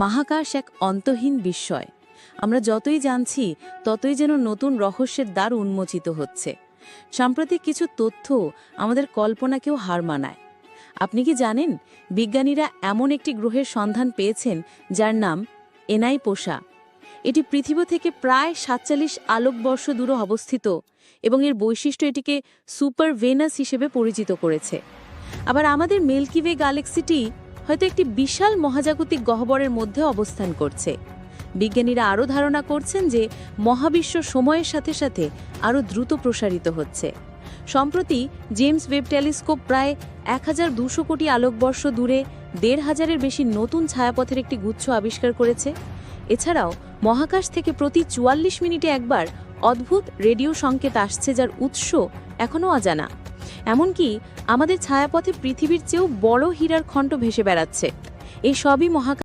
মহাকাশ এক অন্তহীন বিস্ময়। আমরা যতই জানছি, ততই যেন নতুন রহস্যের দ্বার উন্মোচিত হচ্ছে। সাম্প্রতিক কিছু তথ্য আমাদের কল্পনাকেও হার মানায়। আপনি কি জানেন, বিজ্ঞানীরা এমন একটি গ্রহের সন্ধান পেয়েছেন, যার নাম এনআই পোষা এটি পৃথিবী থেকে প্রায় সাতচল্লিশ আলোকবর্ষ দূরে অবস্থিত এবং এর বৈশিষ্ট্য এটিকে সুপার ভেনাস হিসেবে পরিচিত করেছে। আবার আমাদের মিল্কিওয়ে গ্যালাক্সিটি হয়তো একটি বিশাল মহাজাগতিক গহ্বরের মধ্যে অবস্থান করছে। বিজ্ঞানীরা আরও ধারণা করছেন যে মহাবিশ্ব সময়ের সাথে সাথে আরও দ্রুত প্রসারিত হচ্ছে। সম্প্রতি জেমস ওয়েব টেলিস্কোপ প্রায় এক হাজার দুশো কোটি আলোকবর্ষ দূরে দেড় হাজারের বেশি নতুন ছায়াপথের একটি গুচ্ছ আবিষ্কার করেছে। এছাড়াও মহাকাশ থেকে প্রতি চুয়াল্লিশ মিনিটে একবার অদ্ভুত রেডিও সংকেত আসছে যার উৎস এখনও অজানা। এমনকি আমাদের ছায়াপথে পৃথিবীর চেয়েও বড় হীরার খণ্ড ভেসে বেড়াচ্ছে। এই সবই মহাকাশ